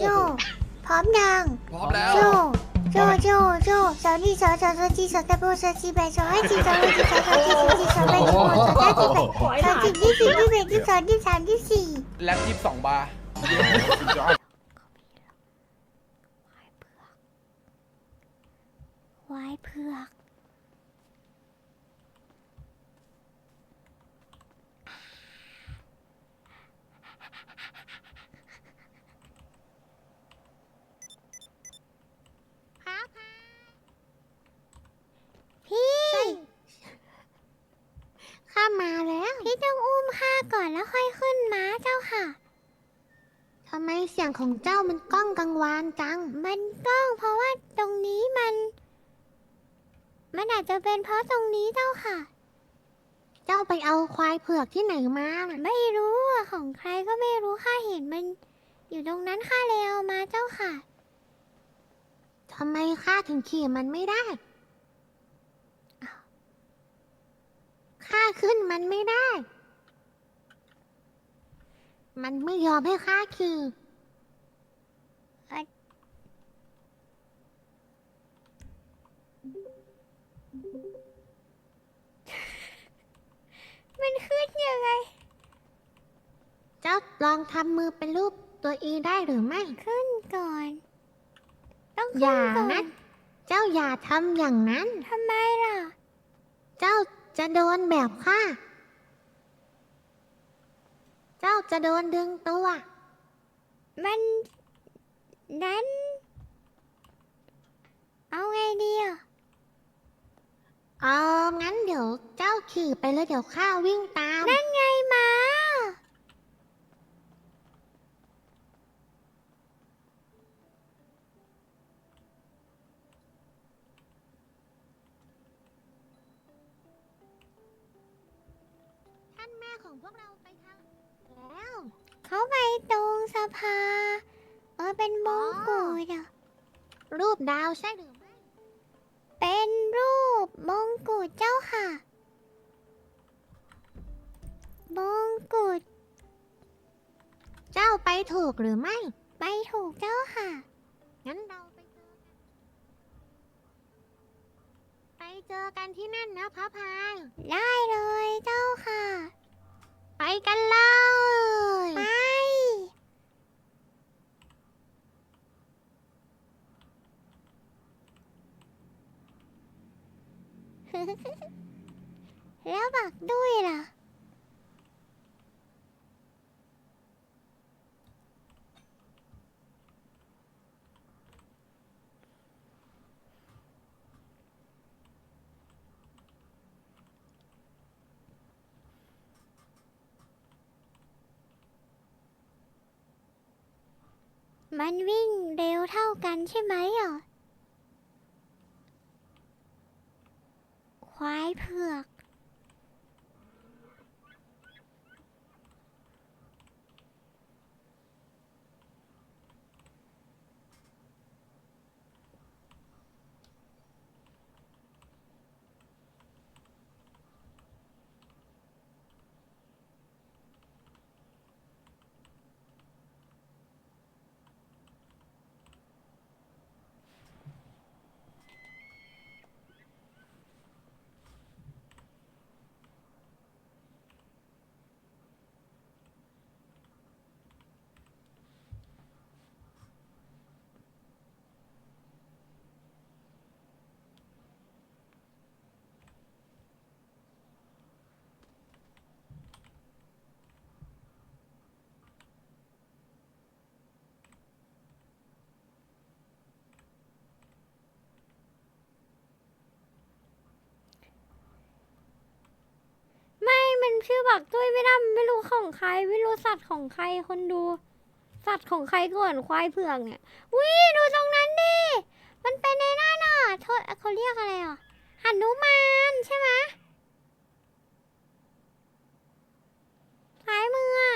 โจ พร้อมยัง พร้อมแล้ว โจ โจ โจ โจสาวนี่สาวสาวสาวจีสาวตะโบสาวจีแบสาวให้จีสาวให้จีสาวสาวจีสาวจีสาวแบสาวสาวจีแบสาวจีที่สี่ที่แบที่สองที่สามที่สี่แล็บยี่สิบสองบาร์วายเผือกพี่ข้ามาแล้ว พี่ต้องอุ้มข้าก่อน แล้วค่อยขึ้นม้าเจ้าค่ะ ทำไมเสียงของเจ้ามันก้องกังวานจัง มันก้องเพราะว่าตรงนี้มัน มันอาจจะเป็นเพราะตรงนี้เจ้าค่ะ เจ้าไปเอาควายเผือกที่ไหนมาไม่รู้อะของใครก็ไม่รู้ข้าเห็นมัน อยู่ตรงนั้นข้าเลยเอามาเจ้าค่ะ ทำไมข้าถึงขี่มันไม่ได้ ข้าขึ้นมันไม่ได้ มันไม่ยอมให้ข้าขี่มันขึ้นยังไง เจ้าลองทำมือเป็นรูปตัวอีได้หรือไม่ ขึ้นก่อน ต้องอย่านะเจ้าอย่าทำอย่างนั้น ทำไมล่ะ เจ้าจะโดนแบบข้า เจ้าจะโดนดึงตัว มันนั้น เอาไงดีอะเอางั้นเดี๋ยวเจ้าขี่ไปแล้วเดี๋ยวข้าวิ่งตาม นั่นไงมา เขาไปตรงสภา เออเป็นมงกุฎอะรูปดาวใช่หรือไม่เป็นรูปมงกุฎเจ้าค่ะมงกุฎเจ้าไปถูกหรือไม่ ไปถูกเจ้าค่ะ งั้นเราไปเจอกันไปเจอกันที่นั่นนะพระพาย ได้เลยเจ้าค่ะ ไปกันเลย ไป แล้วบักด้วยล่ะ มันวิ่งเร็วเท่ากันใช่ไหมอะ ควายเผือก ไม่ ชื่อบักตุ้ยไม่ได้ไม่รู้ของใคร ไม่รู้สัตว์ของใครคนดู สัตว์ของใครก่อนควายเผือกเนี่ยวิดูตรงนั้นดิมันเป็นในหน้าน่ะโทษเขาเรียกอะไรอะหันุมานใช่ไหมซ้ายมืออะ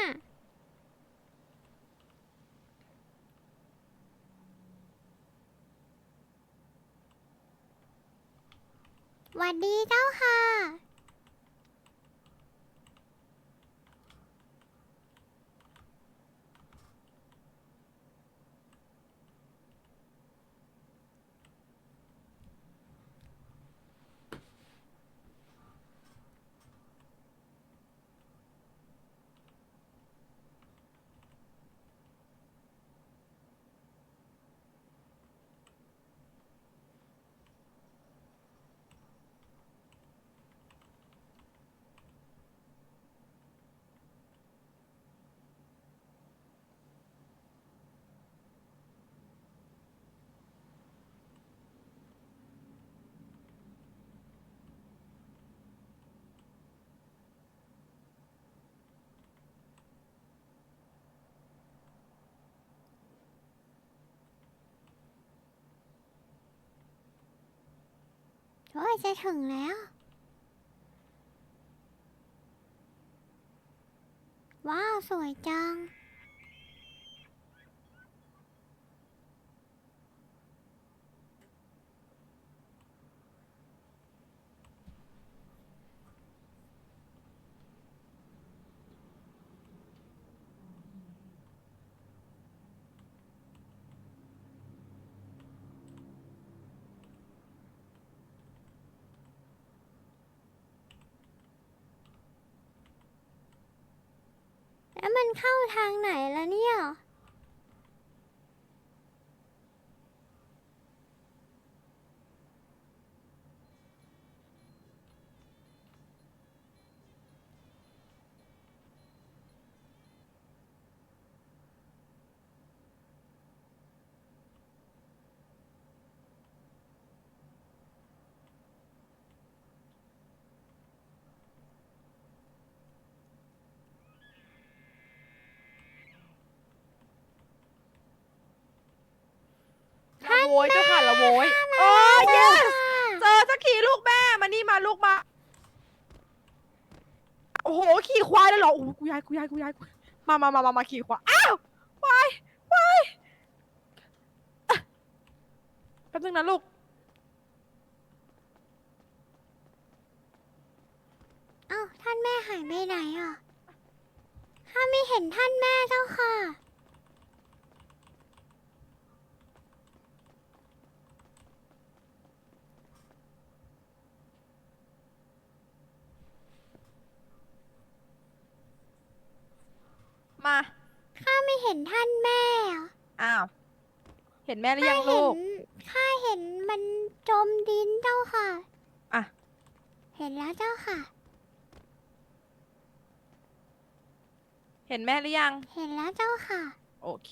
หวัดดีเจ้าค่ะ จะถึงแล้ว ว้าว สวยจัง แล้วมันเข้าทางไหนแล้วเนี่ย โวยเจ้าค่ะละโวยโอ้ยเยสเจอสักขี่ลูกแม่มานี่มาลูกมา โอ้โหขี่ควายเลยเหรอโอ้โหกูยายกูยายกูยายกูมามามามามาขี่ควายอ้าวควายควายอะแป๊บนึงนะลูกเอ้าท่านแม่หายไปไหนอะข้าไม่เห็นท่านแม่เจ้าค่ะ มา ข้าไม่เห็นท่านแม่อะอ้าว เห็นแม่หรือยังข้าลูเห็ก นข้าเห็นมันจมดินเจ้าค่ะอะ เห็นแล้วเจ้าค่ะ เห็นแม่หรือยัง เห็นแล้วเจ้าค่ะ โอเค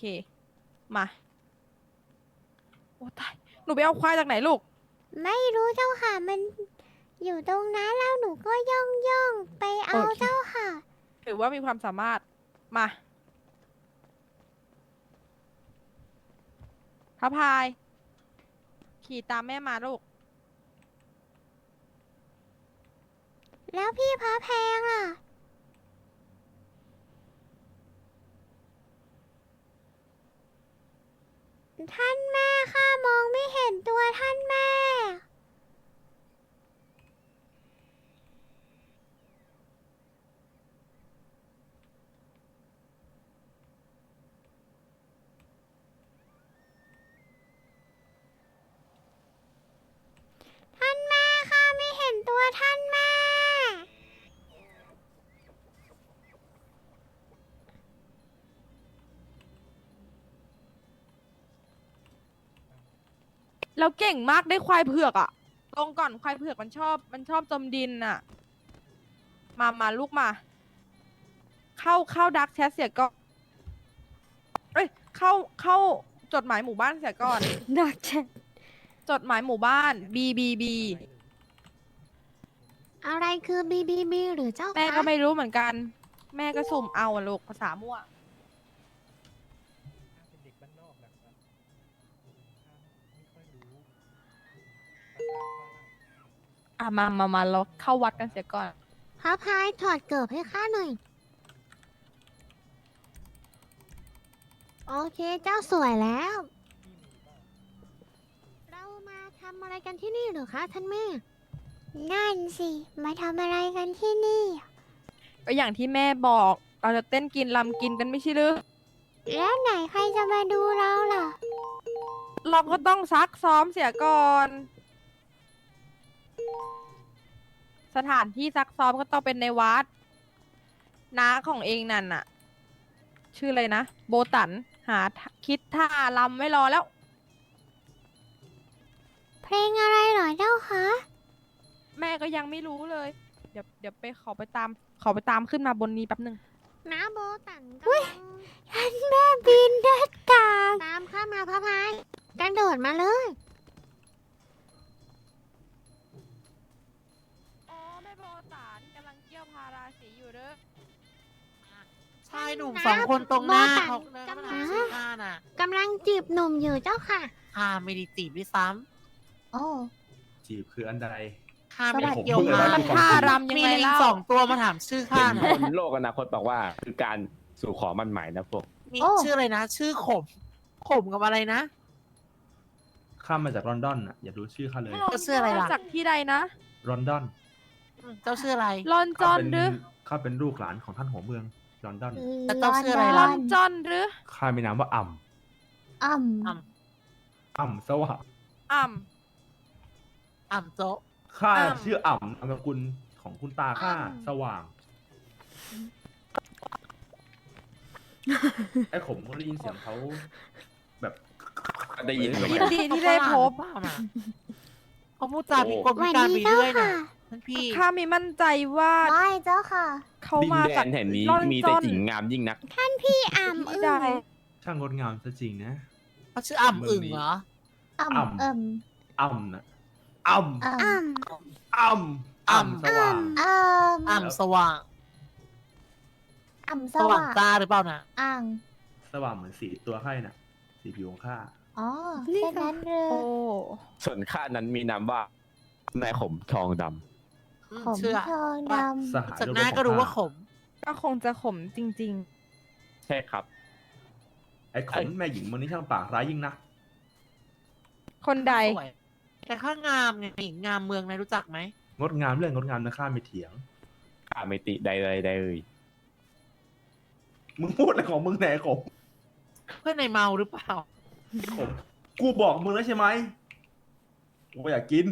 มา โอ้ตาย หนูไปเอาควายจากไหนลูก ไม่รู้เจ้าค่ะ มันอยู่ตรงนั้นแล้วหนูก็ย่องย่องไปเอาโอเค เจ้าค่ะ ถือว่ามีความสามารถ มา พระพาย ขี่ตามแม่มาลูก แล้วพี่พระแพงอะ ท่านแม่ข้ามองไม่เห็นตัวท่านแม่ ท่านแม่ข้าไม่เห็นตัว ท่านแม่แล้วเก่งมากได้ควายเผือกอะลงก่อนควายเผือกมันชอบ มันชอบจมดินอะมามาลูกมา เข้าเข้าดักแชทเสียก่อนเอ้ยเข้าเข้าจดหมายหมู่บ้านเสียก่อน ดักแชทจดหมายหมู่บ้าน B B B อะไรคือ BBB หรือเจ้าแม่คะก็ไม่รู้เหมือนกัน แม่ก็สุ่มเอาอะลูกภาษามั่ว เป็นเด็กบ้านนอกนะครับข้าไม่ค่อยรู้ภาษาบ้านอะมามามาเราเข้าวัดกันเสียก่อน พระพายถอดเกิบให้ข้าหน่อย โอเคเจ้าสวยแล้ว เรามาทำอะไรกันที่นี่เหรอคะท่านแม่ นั่นสิ มาทำอะไรกันที่นี่ ก็อย่างที่แม่บอก เราจะเต้นกินลำกินกันไม่ใช่หรือ แล้วไหนใครจะมาดูเราล่ะ เราก็ต้องซักซ้อมเสียก่อน สถานที่ซักซ้อมก็ต้องเป็นในวัด น้าของเองนั่นน่ะ ชื่ออะไรนะ โบตัน หาทคิดท่าลำไว้รอแล้ว เพลงอะไรเหรอเจ้าคะ แม่ก็ยังไม่รู้เลย เดี๋ยวเดี๋ยวไปขอไปตาม ขอไปตามขึ้นมาบนนี้แป๊บหนึ่งน้าโบตันกำลังท่านแม่บินเด็ดกลางตามข้ามาพระพายกระโดดมาเลยอ๋อแม่โบตันกำลังเกี่ยวพาราสีอยู่เด้อชายหนุ่มสองคนตรงหน้าโบตันเขาเดินกำลัมางหาชื่อข้าน่ะกำลังจีบหนุ่มอยู่เจ้าค่ะ ข้าไม่ได้จีบด้วยซ้โอ้จีบคืออันใด ข้าสไม่วัได้สดีเกี่ยวค่ะมามันท่ารำยังมีไงลิงเล่าสองตัวมาถามชื่อข้าเห็นน่ะคนโลกอนาคตบอกว่าคือการสู่ขอมันหมายนะพวก มีโอ้ ชื่ออะไรนะ ชื่อขม ขมกับอะไรนะ ข้ามมาจากลอนดอนอะ อย่ารู้ชื่อข้าเลยเจ้าชื่ออะไรล่ะ จากที่ใดนะลอนดอนอืมเจ้าชื่ออะไร ลอนจข้าอนเป็นหรือข้าเป็นลูกหลานของท่านหัวเมืองลอนดอน แต่เจ้าชื่ออะไรลล่ะอนจอนหรือข้ามีนามว่าอ่อ่อ่ำอ่ำสว่างอ่อ่ำโจ๊ะ ข้าอ่ำชื่ออ่ำนามสกุลของคุณตาข้าอ่ำสว่าง ไอ้ขมก็ได้ยินเสียงเขาแบบได้ยินำไหมยินดีที่ได้พบเขาฝรั่งหรือเปล่าน่ะเขาพูดจาพิกลสวัพิสการดีไปเจ้าเรื่อยนะค่ะท่านพี่ ข้ามีมั่นใจว่าไม่เจ้าค่ะ เขาดินมาแดจากนแห่งนี้ลอนมีจแต่อนหญิงงามยิ่งนัก พี่อ่ำที่อึ้ใดงช่างงดงามซะจริงนะ เขาชื่ออ่ำอึ่งเหรออ่อ่ำำเอิ่มอ่ำนะ อ่ำอ่อ่ำอ่ำอ่ำสว่าง อ่ำอ่ำสว่าง อ่ำสสว่างว่างตาหรือเปล่าน่ะอ่างสว่างเหมือนสีตัวไข่น่ะ สีผิวของข้าอ๋อแค่นั้นเลโอ้ยส่วนข้านั้นมีนามว่านายขมทองดำอืมผมเชื่อทองดสหายจากร่วมหน้าของก็รู้ว่าข้ขม ก็คงจะขมจริง ใช่ครับ ไอ้ขมแม่หญิงมันนี่ช่างปากร้ายยิ่งนักๆคนใด สวย แต่ข้างามไงหญิงงามเมืองนายรู้จักไหมงดงามเรื่องงดงามนะข้าไม่เถียง ข้าไม่ติใดใดใดเลยมึงพูดอะไรของมึงแหน่ขมเพื่อนนายเมาหรือเปล่าขมกูบอกมึงแล้วใช่ไหมกูอยากกิน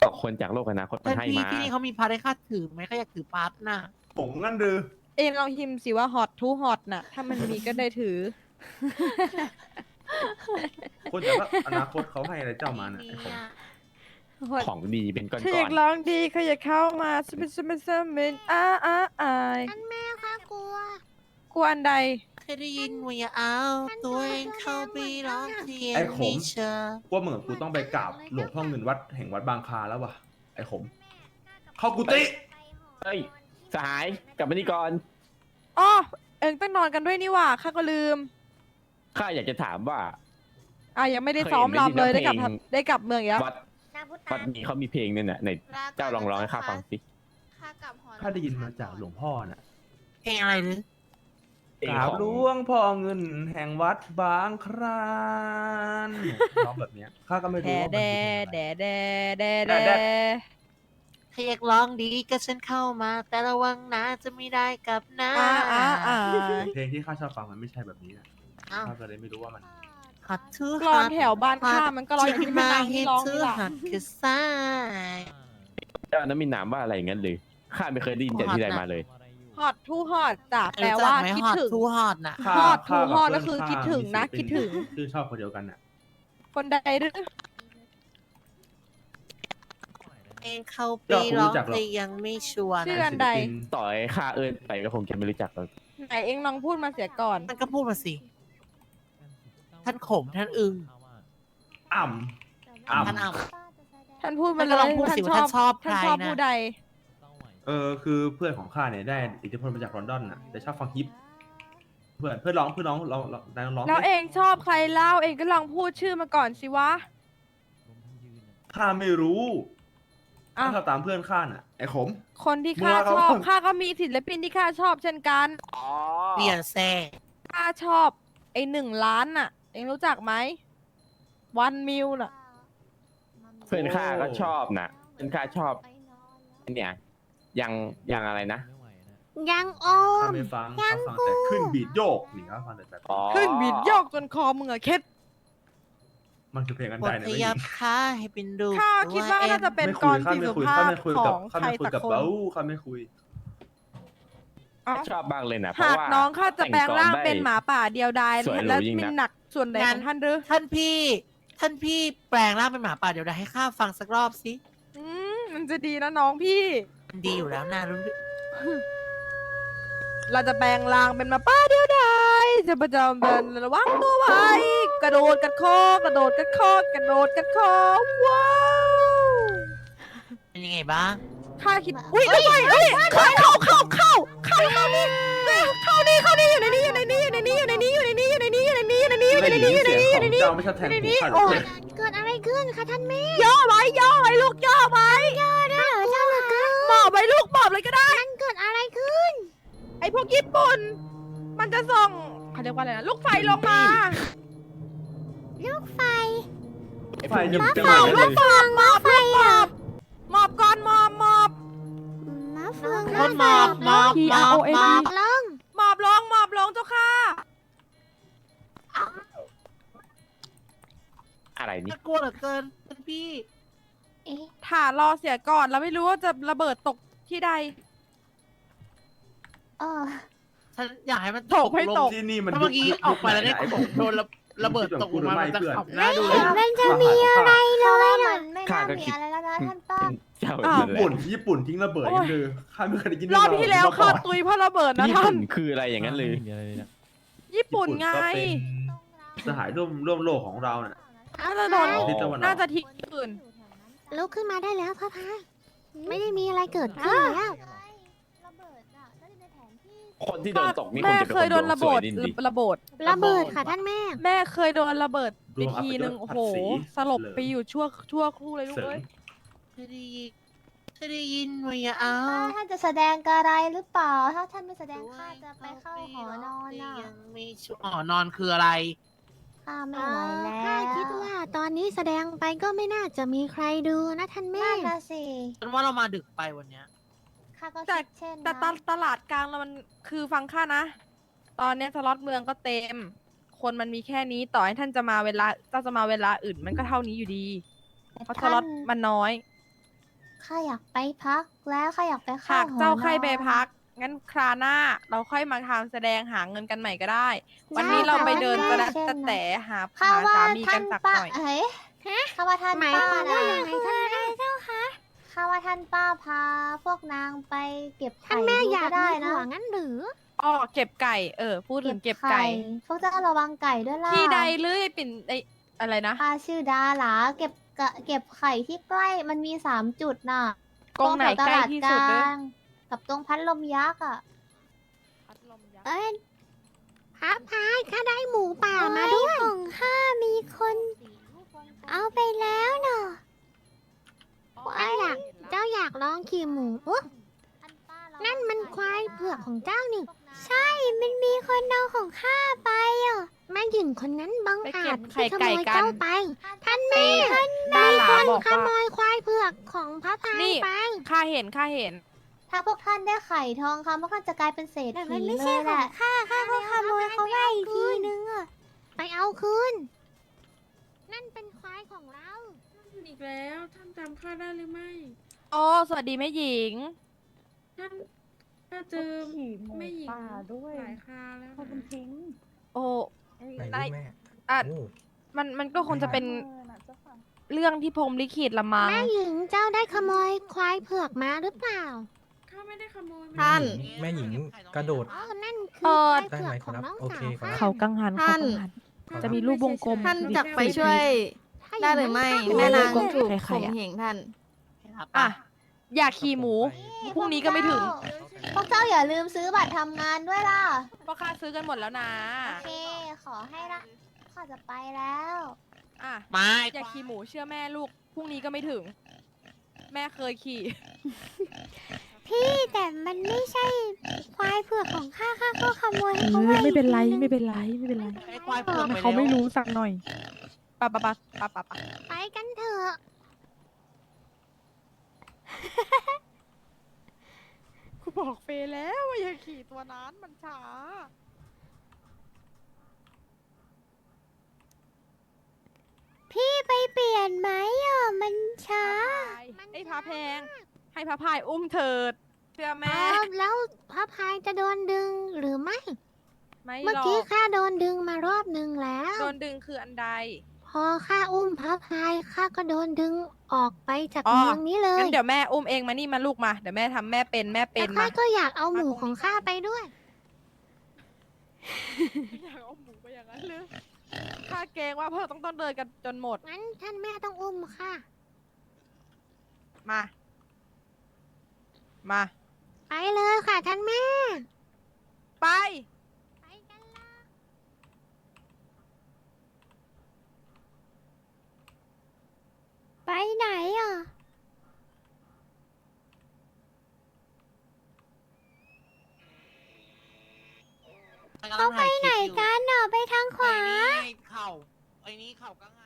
ก็คนจากโลกอนาคตมัท่านนให้พี่มา ที่นี่เขามีพาร์ทให้ข้าถือไหมข้าอยากถือพาร์ทน่ะผงนั่นดือเอ็นลองพิมพ์สิว่าฮอตทูฮอตน่ะ ถ้ามันมีก็ได้ถือ คนจากอนาคตเขาให้อะไรเจ้ามาน่ะไอ้ขมของดีเป็นก้อนถ้าอยากลองดีเขาอยากเข้ามาสมิสมิสมินอ้าอ้าอายท่านแม่ค่ะกลัวกวนใด เคยได้ยินว่าอย่าเอาตัวเองเข้าไปร้องเทียนไอ้ขมไม่เชอพวกมึงกับกูต้องไปกราบหลวงพ่อเงินวัดแห่งวัดบางคลาแล้ววะไอ้ขมเข้ากุฏิๆเฮ้ย สหายกลับมานี่ก่อน อ๋อ เอิงต้องนอนกันด้วยนี่หว่าข้าก็ลืม ข้าอยากจะถามว่า อะยังไม่ได้เคยซ้อมได้ยินรำเลยได้กลับเพลงได้กลับเมืองอีกแล้ววัดวัดนี้เขามีเพลงเนี่ยน่ะในเจ้าลองร้องให้ข้าฟังสิข้าได้ยินมาจากหลวงพ่อน่ะเพลงอะไรหรือเพลกงราบของหลวงพ่อเงินแห่งวัดบางครานร้องแบบเนี้ยข้าก็ไม่แดรู้ว่ามันแดคือเพลงอะไร แดแดแดแดแด ถ้าอยากร้องดีก็ฉันเข้ามา แต่ระวังนะจะไม่ได้กลับนะ อ่าอ่าอ่า เพลงที่ข้าชอบฟังมันไม่ใช่แบบนี้นะ อ้าวข้าก็เลยไม่รู้ว่ามันหัดทุกกรอนแถวบ้านข้ามันก็ร้องอย่างที่ไม่นางที่ร้องนี่แหละหัดคือสายเจ้านั้นมีนามว่าอะไรอย่างนั้นเลยข้าไม่เคยได้ยินจากที่ใดมาเลยฮอตทูฮอตจ้ะแปลว่ารู้จักไหมคิดฮอตถึงทูฮอตน่ะข้าฮอดข้าทูฮอดกับก็คือเพื่นคิดถึงนะข้ามีคิดถึงชื่อชอบคนเดียวกันน่ะ คนใดหรือเองเข้าไปร้องแต่ยังไม่ชัวร์ชื่อนะอันใดศิลปินต่อให้ข้าเอิ้นไปก็คงจะไม่รู้จักหรอกไหนเองลองพูดมาเสียก่อนมันก็พูดมาสิ ท่านขมท่านอึงอ่ำอ่ำท่านอ่ท่านพูดมาท่านเลก็ยลองพูดสิว่าท่านชอบท่านใครชอบนะ ผู้ใด เออคือเพื่อนของข้าเนี่ยได้อิทธิพลมาจากลอนดอนน่ะแต่ชอบฟังฮิปเพื่อนเพื่อนร้องเพื่อนร้องร้องร้องนายลองร้องแล้วสิเองชอบใครเล่าเองก็ลองพูดชื่อมาก่อนสิวะข้าไม่รู้อะข้าตามเพื่อนข้าน่ะไอ้ขม คนที่ข้าเมื่อชเขาอบฟังข้าก็มีศิลปินที่ข้าชอบเช่นกันำเปลี่ยนแซ่ข้าชอบไอ้หนึ่งล้านน่ะ เองรู้จักไหมวันมิวน่ะ เพื่อนข้าก็ชอบนะเพื่อนข้าชอบเนี่ยยังยังอะไรนะยังโอข้ามไม่ฟังข้าฟังแต่ขึ้นบีดโยกนี่ครับฟังแต่แบบอ๋อขึ้นบิดโยกจนคอมึงอะเคล็ดมันคือเพลงอันบใดทนะขไม่ยัยิบนขาให้เป็นดูข้าคิดว่าน่าจะเป็นไม่กคุรยข้าสีไม่สุคุยภาข้าพไม่คุยขกับองข้าใครไม่คุยสักกับคนเบ้าข้าไม่คุย เอ้าชอบบ้างเลยนะเพราะหากว่า น้องข้าจะแปลงร่างแต่กรได้เป็นหมาป่าเดียวดายสวยหรูแล้วยิ่งมินันกหนัก ส่วนใดของท่านหรือท่านพี่ ท่านพี่แปลงร่างเป็นหมาป่าเดี๋ยวได้ให้ข้าฟังสักรอบสิ อืมมันจะดีนะน้องพี่ มันดีอยู่แล้วนะรู้เราจะแปลงร่างเป็นหมาป่าเดียวดายจะประจำเป็นระวังตัวไว้ กระโดดกัดคอกระโดดกัดคอกระโดดกัดคอว้าวเป็นยังไงบ้าง ข้าคิดอุ้ยทำไมเอ้ยเข้าเข้าเข้าเข้าเข้าเข้านี่เข้านี่เข้านี่อยู่ในนี้อยู่ในนี้อยู่ในนี้อยู่ในนี้อยู่ในนี้ อยู่ในนี้อยู่ในนี้อยู่ในนี้อยู่ในนี้อยู่ในนี้อยู่ในนี้ เจ้าไม่ชอบแทงหูขาหรโอ้ยเกิดอะไรขึ้นคะท่านแม่ย่อไว้ย่อไว้ลูกย่อไว้ย่อได้เหรอเจ้าเหลือเกินหมอบไว้ลูกหมอบเลยก็ได้ มันเกิดอะไรขึ้น ไอพวกญี่ปุ่น มันจะส่งเขาเรียกว่าอะไรนะลูกไฟลงมาลูกไฟไฟจะมะจะไฟไหม้เลยมะเฟืองมอะหมอบก่อนหมอบหมอบมะเฟืองหมอบหมอบหมอบหมอบลงหมอบลงหมอบลงเจ้าค่ะ นี่น่ากลัวเหลือเกินท่านพี่เอ๊ะถ่ารอเสียก่อน เราไม่รู้ว่าจะระเบิดตกที่ใด เออฉันอยากให้มันตกไม่ลงตก ที่นี่มันถ้าเมื่อกี้ออกไปแล้วเนี่ยไอ้ผมโดนระระเบิดตกลงมามันจะขำน่าดูเห็นมันจะมีอะไรเพราะเลว่ายนะมันไม่น่ามีอะไรแล้วนะท่านป้อมเจ้าอ้าวนั่นแหญี่ปุ่นละญี่ปุ่นทิ้งระเบิดโอ้ยกันเลยข้าไม่เคยได้ยินรอบที่แล้วมาก่ข้าอนตุยเพราะระเบิดนะญี่ท่าปุ่นนคืออะไรอย่างนั้นเลย ญี่ปุ่นไงก็เป็นสหายร่วมร่วมโลกของเราน่ะ น่าจะโดนอ๋อทิศตะวันออกน่าจะทิ้งอื่น ลุกขึ้นมาได้แล้วพ่อพายไม่ได้มีอะไรเกิดขึ้นแล้วระเบิดอะก็ในแผนที่คนที่โดนตกนี่คแม่งจะเป็นเคยโดนคระสเบิวยดดินดิระเบิด ระเบิดค่ะท่านแม่ แม่เคยโดนระเบิดไปรวมทีนึงอัปเดตโอ้โห ผัดสีสลบเลยไปอยู่ชั่วชั่วครู่เลยลูกเสริม เอ้ยจะได้ยินจะได้ยินไหมอะอ้าป้าวท่านจะแสดงอะไรหรือเปล่า ถ้าท่านไม่แสดงข้าจะไปเข้าหอนอนอะยังไม่ชัวร์หอนอนคืออะไร ข้าไม่ไหวแล้วข้าคิดว่าตอนนี้แสดงไปก็ไม่น่าจะมีใครดูนะท่านแม่ นั่นนะสิฉันว่าเรามาดึกไปวันเนี้ย ข้าก็แต่คิดเช่นแต่นะตลตลาดกลางเรามันคือฟังค่านะ ตอนเนี้ยสล็อตเมืองก็เต็ม คนมันมีแค่นี้ต่อให้ท่านจะมาเวลาเจ้าจะมาเวลาอื่นมันก็เท่านี้อยู่ดี แต่เพราะสท่านล็อตมันน้อย ข้าอยากไปพักแล้วข้าอยากไปเข้าหากหอนอนเจ้าใครไปพัก งั้นคราหน้าเราค่อยมาทำแสดงหาเงินกันใหม่ก็ได้ วันนี้เราไปเดินจะเช่นจะนะแต่หาข้าหาว่าสามีท่ากันนสักป้าหน่อยเฮ้ยข้าว่าท่านหมายป้าความว่าน่ะยังไงท่านแม่เจ้าคะข้าว่าท่านป้าพาพวกนางไปเก็บท่านไข่แม่ดูอยากก็ได้มีนะหัวงั้นหรืออ้อเก็บไก่ เออ พูดถึงเก็บไก่ พวกเจ้าระวังไก่ด้วยล่ะที่ใดเลื่อยปิ่นไออะไรนะข้าชื่อดาหลาเก็บกะเก็บไข่ที่ใกล้มันมีสามจุดน่ะกรงไหนตรแถวตใกล้ลาดที่กสุดเด้อลาง กับตรงพัดลมยักษ์อะเอ้ยพระพายข้าได้หมูป่ามาด้วย ของข้ามีคนเอาไปแล้วเนาะเจ้าอยากเจ้าอยากลองขี่หมูอุ๊ยนั่นมันควายเผือกของเจ้านี่ ใช่ มันมีคนเอาของข้าไปอะแม่หญิงคนนั้นบังไปอาเก็จบไข่ที่ขไก่โมยกันเจ้าไป ท่านแม่ท่านดาหลาคนบอกขว่า โมยควายเผือกของพระพายนี่ ไป ข้าเห็นข้าเห็น ถ้าพวกท่านได้ไข่ทองคำพวกท่านจะกลายเป็นเศรษแต่ฐีมันไม่เลใช่ยขแหองละ ข้าข้าก็ขโมยเขาไปอีกทีนึงอะไปเอาคืน นั่นเป็นควายของเราอีกแล้วท่านจำข้าได้หรือไม่โอ้สวัสดีแม่หญิง ท่านข้าเจอแม่หญิงหลายคราแล้วนะโอ้ไหนได้ลูกแม่อะโอ้ มันมันก็คงจะเป็นเรื่องที่พรหมลิขิตละมั้งแม่หญิงเจ้าได้ขโมยควายเผือกมาหรือเปล่าข้า ไม่ได้ขโมยท่าน แม่หญิงกระโดด อ๋อ นั่นคือเออควายเผือกของน้องได้ไหมครับโอสาเควครับข้าเขากังหันเขาท่าน กังหัน จะมีรูปวงกลม ท่านจักไปช่วย ถ้าอได้ย่างหรือไม่ข้าแม่นางขอถูกใครข่มๆอะ เหงท่าน อะ อยากขี่หมู พรุ่งนี้ก็ไม่ถึง พวกเจ้าอย่าลืมซื้อบัตรทำงานด้วยล่ะ เพราะข้าซื้อกันหมดแล้วนะ โอเค ขอให้ละข้าจะไปแล้ว อะมาอยากขี่หมูเชื่อแม่ลูก พรุ่งนี้ก็ไม่ถึง แม่เคยขี่พี่แต่ มันไม่ใช่ควายเผือกของข้าข้าก็ขโมยเขาไปไม่เป็นไรไม่เป็นไรไม่เป็นไรไอ้ควายเผือกไปเขาไม่แล้วรู้สักหน่อยปะปะปะปะปะปะไปกันเถอะกูบอกเฟยแล้วว่าอย่าขี่ตัวนั้นมันช้า พี่ไปเปลี่ยนไหมอะมันช้าไอ้พระแพง ให้พระพายอุ้มเถิด เชื่ออ๋แม่อแล้วพระพายจะโดนดึงหรือไม่ ไม่เมื่อหรอกี้กข้าโดนดึงมารอบหนึ่งแล้ว โดนดึงคืออันใด พอข้าอุ้มพระพายข้าก็โดนดึงออกไปจากอ๋อ เมืองนี้เลยงั้นเดี๋ยวแม่อุ้มเองมานี่มาลูกมา เดี๋ยวแม่ทำแม่เป็นแม่เป็แต่นข้ามาก็อยากเอาหมูของข้าไปด้วย อยากเอาหมูไปอย่างนั้นเลยข้าเกรงว่าเพื่อต้องต้องเดินกันจนหมด งั้นท่านแม่ต้องอุ้มค่ะ มา มา ไปเลยค่ะท่านแม่ ไป ไปกันลย ไปไหนอะ เขาไปไหนกันเอะ ไปทางขวา ไอ้นี่เข่าไอ้นี่เข่าก็งา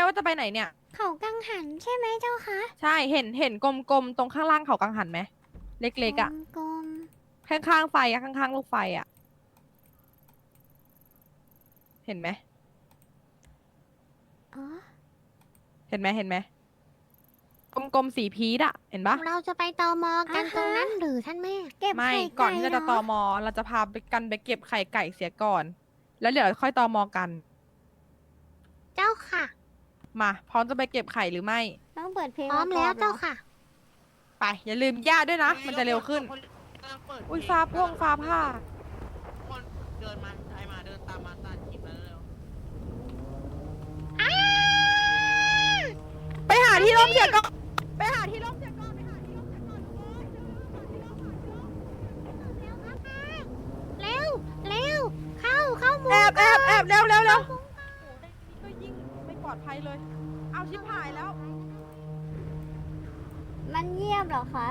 มว่าจะไปไหนเนี่ย เขากังหันใช่ไหมเจ้าคะใช่เห็นเห็นกลมๆตรงข้างล่างเขากังหันไหมเล็กๆอะกลมข้างๆไฟอะข้างๆลูกไฟอะ เห็นไหมๆอ๋อเห็นไหมเห็นไหมกลมๆสีพีชอะเห็นปะเราจะไปตอมอกันตรงนั้นหรือท่านแม่เก็บไม่ไข่ก่อนที่เราจะไเหตรอมอเราจะพาไปกันไปเก็บไข่ไก่เสียก่อน แล้วเดี๋ยวค่อยตอมอกัน เจ้าค่ะ มาพร้อมจะไปเก็บไข่หรือไม่ ต้องเปิดเพลงพร้อมแล้วเจ้าค่ะ ไป อย่าลืมย่าด้วยนะ มันจะเร็วขึ้น อุ้ยฟ้าพ่วงฟ้าผ่า คนเดินมาใครมาเดินตามมาตามคลิปแล้วเร็วไปหาที่ร่มเสียก่อนไปหาที่ร่มเสียก่อนไปหาที่ร่มเสียก่อนทุกคนเร็ว เร็ว เข้า เข้ามุแอบแอบแอบเร็วเร็วเร็วโอ้โหนี่ก็ยิ่งไม่ปลอดภัย เลย เอาชิบหายแล้ว มันเงียบเหรอคะ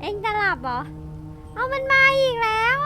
เอ็งจะหลับเหรอ เอามันมาอีกแล้ว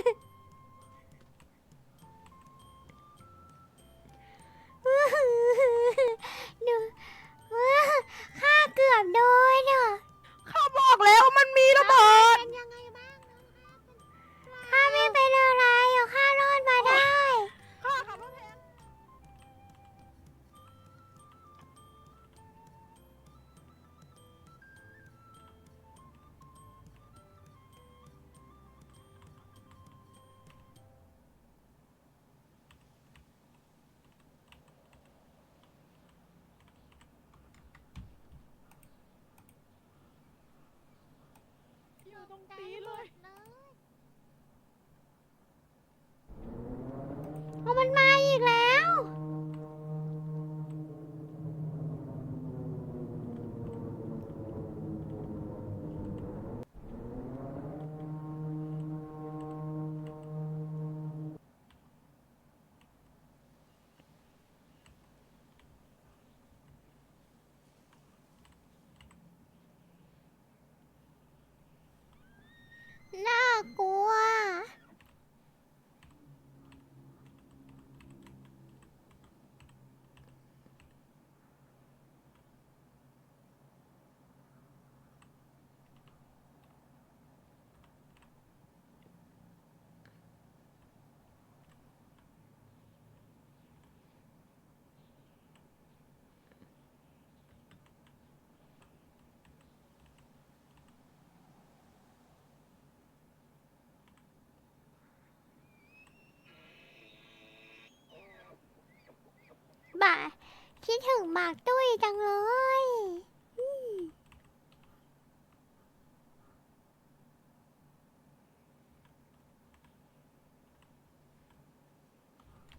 คิดถึงหมากตุ้ยจังเลยอืม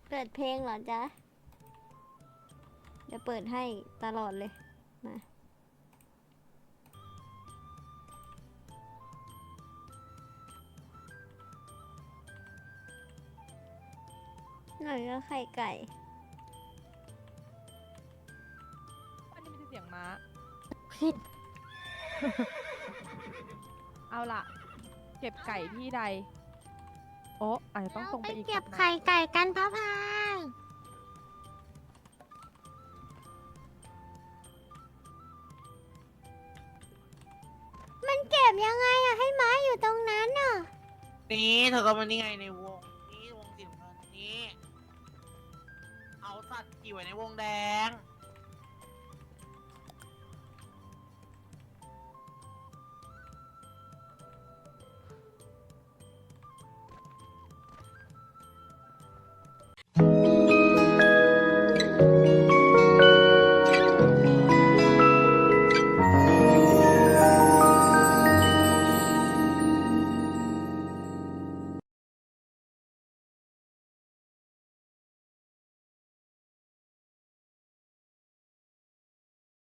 เปิดเพลงเหรอจ๊ะ เดี๋ยวเปิดให้ตลอดเลย มา หน่อยก็ไข่ไก่ ผิดเอาล่ะ เก็บไก่ที่ใด โอ้อาจจะต้องตรงไปอีกเก็บสักหน่อยไข่ไก่กันพะพาย มันเก็บยังไงอะให้ไม้อยู่ตรงนั้นน่ะนี่เธอก็มานี่ไงในวง นี่วงสีน้ำเงินนี่ เอาสัตว์กี่ไว้ในวงแดง